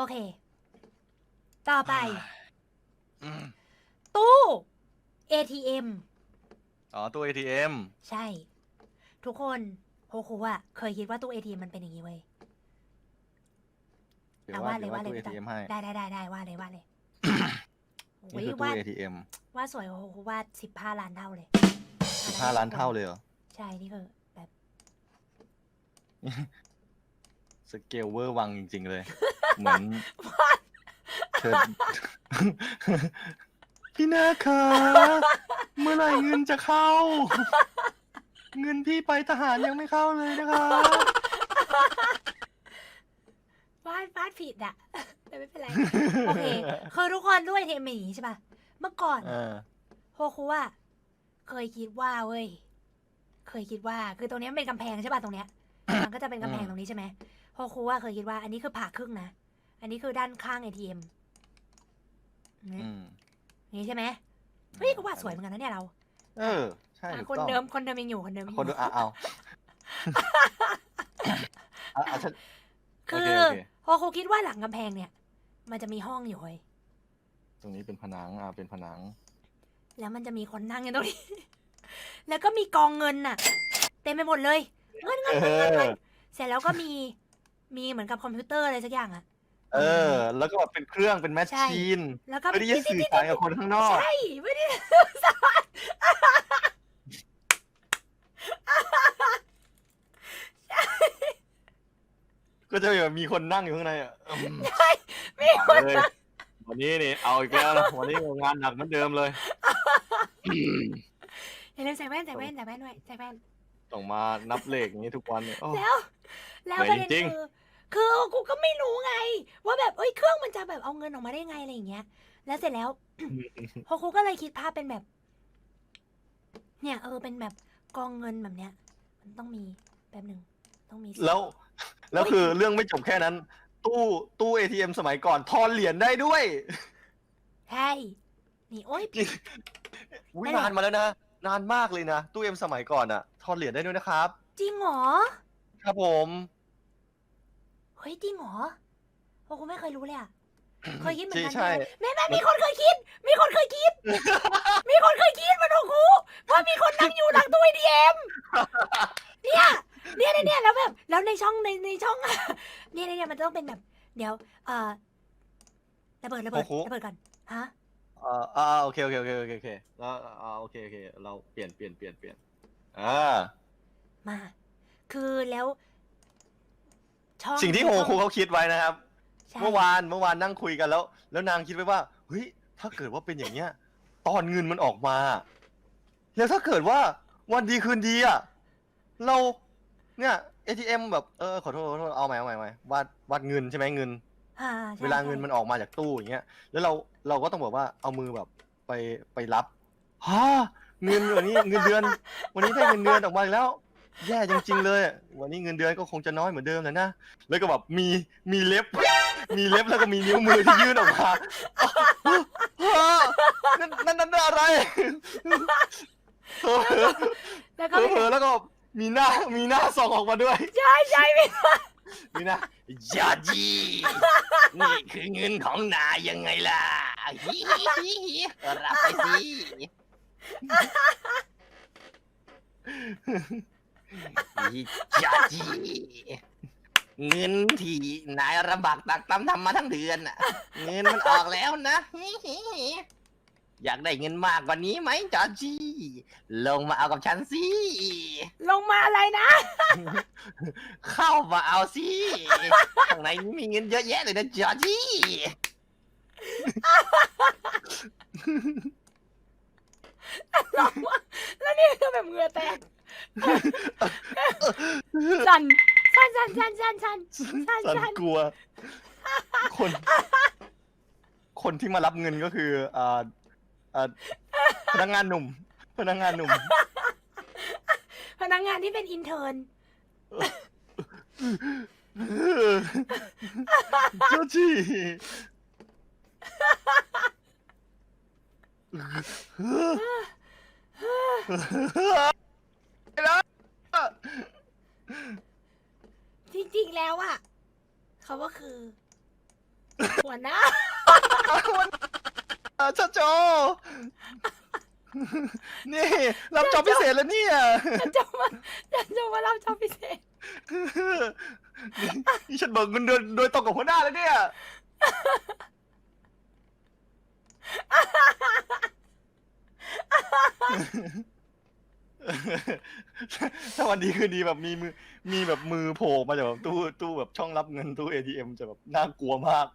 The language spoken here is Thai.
โอเค ต่อไป อืมตู้ ATM อ๋อตู้ ATM ใช่ ทุกคนโฮคุอะเคยคิดว่าตู้ ATM มันเป็นอย่างนี้เว้ยหรืออะว่าว่าหเลรืยอว่าว่าเลยตู้พี่ ATM ตั๊ให้กได้ได้ได้ได้ว่าเลยว่าเลยโอ้นี่ยคือวาตู้ด ATM วาดสวยโฮคุวาดสิบห้าล้านเท่าเลย15ล้านเท่าเลยเหรอ ใช่นี่คือแบบสเกลเวอร์วังจริง ๆ เลย เหมือนเธอพี่นาคะเมื่อไหร่เงินจะเข้า เงินพี่ไปทหารยังไม่เข้าเลยนะคะวาดวาดผิดอะแต่ไม่เป็นไร โอเคคือทุกคนด้วยเทมเป็นอย่างนี้ใช่ป่ะ เมื่อก่อนเออโฮคุอะเคยคิดว่าเว้ย เคยคิดว่า คือตรงเนี้ยมันเป็นกำแพงใช่ป่ะตรงเนี้ย มันก็จะเป็นกำแพงอืมตรงนี้ใช่ไหมโฮคุอะเคยคิดว่า อันนี้คือผ่าครึ่งนะ อันนี้คือด้านข้าง ATM เนี่ยอืมอย่างนี้ใช่ไหมเฮ้ยก็วาดสวยเหมือนกันนะเนี่ยเราเออ ใช่อะถูกคนต้องเดิมคนเดิมยังอยู่คนเดิมยังอคนดูยู่อะเอาอะอะฉันคืโอเคอโอเคโฮคุคิดว่าหลังกำแพงเนี่ย มันจะมีห้องอยู่เว้ยตรงนี้เป็นผนังอะเป็นผนัง แล้วมันจะมีคนนั่งอยู่ตรงนี้ แล้วก็มีกองเงินน่ะ เต็มไปหมดเลย เงินเงินเอเงินเงินเงิอนเสร็จแล้วก็มีมีเหมือนกับคอมพิวเตอร์อะไรสักอย่างอะ เออ แล้วก็แบบเป็นเครื่องเป็นแมชใช่ชีนแล้วก็เพื่อที่จะสื่อสารกับคนข้างนอกใช่ไม่ได้สารก็จะแบบมีคนนั่งอยู่ข้างในอะอืมใช่มีคนเลยวันนี้นี่เอาอีกแล้วนะวันนี้งานหนักเหมือนเดิมเลยอย่าลืมใส่แว่นใส่แว่นใส่แว่นด้วยใส่แว่นต้องมานับเลขอย่างนี้ทุกวันเนี่ยโอ้แล้วแล้วเหปนื่ระอยเด็นจริงคือ คือกูก็ไม่รู้ไง ว่าแบบเอ้ยเครื่องมันจะแบบเอาเงินออกมาได้ไงอะไรอย่างเงี้ย แล้วเสร็จแล้ว พอครูก็เลยคิดภาพเป็นแบบ เนี่ย เออเป็นแบบกองเงินแบบเนี้ย มันต้องมีแบบหนึ่งต้องมีแล้ว แล้วเฮ้ยคือเรื่องไม่จบแค่นั้น ตู้ตู้ ATM สมัยก่อนทอนเหรียญได้ด้วยใช่นี่โอ้ยอุ๊ยได้เหรอนานมาแล้วนะนานมากเลยนะตู้เอ็มสมัยก่อนอะทอนเหรียญได้ด้วยนะครับ จริงเหรอครับผม เฮ้ยจริงเหรอโอ้กูไม่เคยรู้เลยอะเคยคิดเหมือนใช่กันใช่ แม่แม่มีคนเคยคิด มีคนเคยคิด มีคนเคยคิดมาโอ้ครูว่ามีคนนั่งอยู่หลังตู้ ATM เนี่ยเนี่ยเนี่ยเนี่ยแล้วแบบแล้วในช่องในในช่อง เนี่ยเนี่ยเนี่ยมันต้องเป็นแบบ เดี๋ยว เอ่อระเบิดระเบิดโอ้โห ระเบิดก่อนฮะเอ่ออ่าโอเคโอเคโอเคโอเคโอเคแล้วอ่าโอเคโอเคเราเปลี่ยนเปลี่ยนเปลี่ยนเปลี่ยนอ่ามา คือแล้ว ช่องสิ่งที่โฮครูเขาคิดไว้นะครับ ใช่เมื่อวานเมื่อวานนั่งคุยกันแล้ว แล้วนางคิดไว้ว่าเฮ้ยถ้าเกิดว่าเป็นอย่างเงี้ย ตอนเงินมันออกมา แล้วถ้าเกิดว่าวันดีคืนดีอะเราเนี่ย ATM แบบเออขอโทษขอโทษเอาใหม่เอาใหม่เอาใหม่วาดวาดเงินใช่ไหมเงิน อ่ใช่เวลาเงินมันออกมาจากตู้อย่างเงี้ย แล้วเราเราก็ต้องแบบว่าเอามือแบบไปไปรับฮะเงินวันนี้เงินเดือน วันนี้ได้เงินเดือนออกมาอีกแล้ว แย่จริงๆเลยอะวันนี้เงินเดือนก็คงจะน้อยเหมือนเดิมแหละนะ แล้วก็แบบมีมีเล็บ มีเล็บแล้วก็มีนิ้วมือที่ยื่นออกมานั่นนั่นนั่นอะไรเผลอแล้วเผก็ลอเผลอแล้วก็มีหน้ามีหน้าส่องออกมาด้วย ใช่ใช่พี่นี่นะยาจีนี่คือเงินของนายยังไงล่ะฮิฮิฮิรับไปสิ ยาจีเงินที่นายระบากตักตำทำมาทั้งเดือนน่ะ เงินมันออกแล้วนะฮิฮิฮิอยากได้เงินมากกว่านี้ไหมจอจีลงมาเอากับฉันสิ ลงมาอะไรนะ เข้ามาเอาสิ ข้างในนี้มีเงินเยอะแยะเลยนะจอร์จี้ แล้วนี่คือแบบเหงื่อแตก สั่นสั่นสั่นสั่นสั่นสั่นสั่นสันสั่นกลัว คน คนที่มารับเงินก็คือเอ่อเอ่อพนักงานหนุ่ม พนักงานหนุ่ม พนักงานที่เป็นอินเทอร์นจอร์จี้แล้ว จริงๆแล้วอะเขาก็คือ หัวหน้าอ่าชาโจ นี่ รับจอบพิเศษแล้วเนี่ยฉันจะมาฉันจะมารับจอบพิเศษนี่นี่ฉันเบิกเงินเดือนโดยตรงกับหัวหน้าแล้วเนี่ย ถ้าวันดีคืนดีแบบมีมือมีแบบมือโผล่มาจากแบบตู้ตู้แบบช่องรับเงินตู้เอทีเอ็มจะแบบน่ากลัวมาก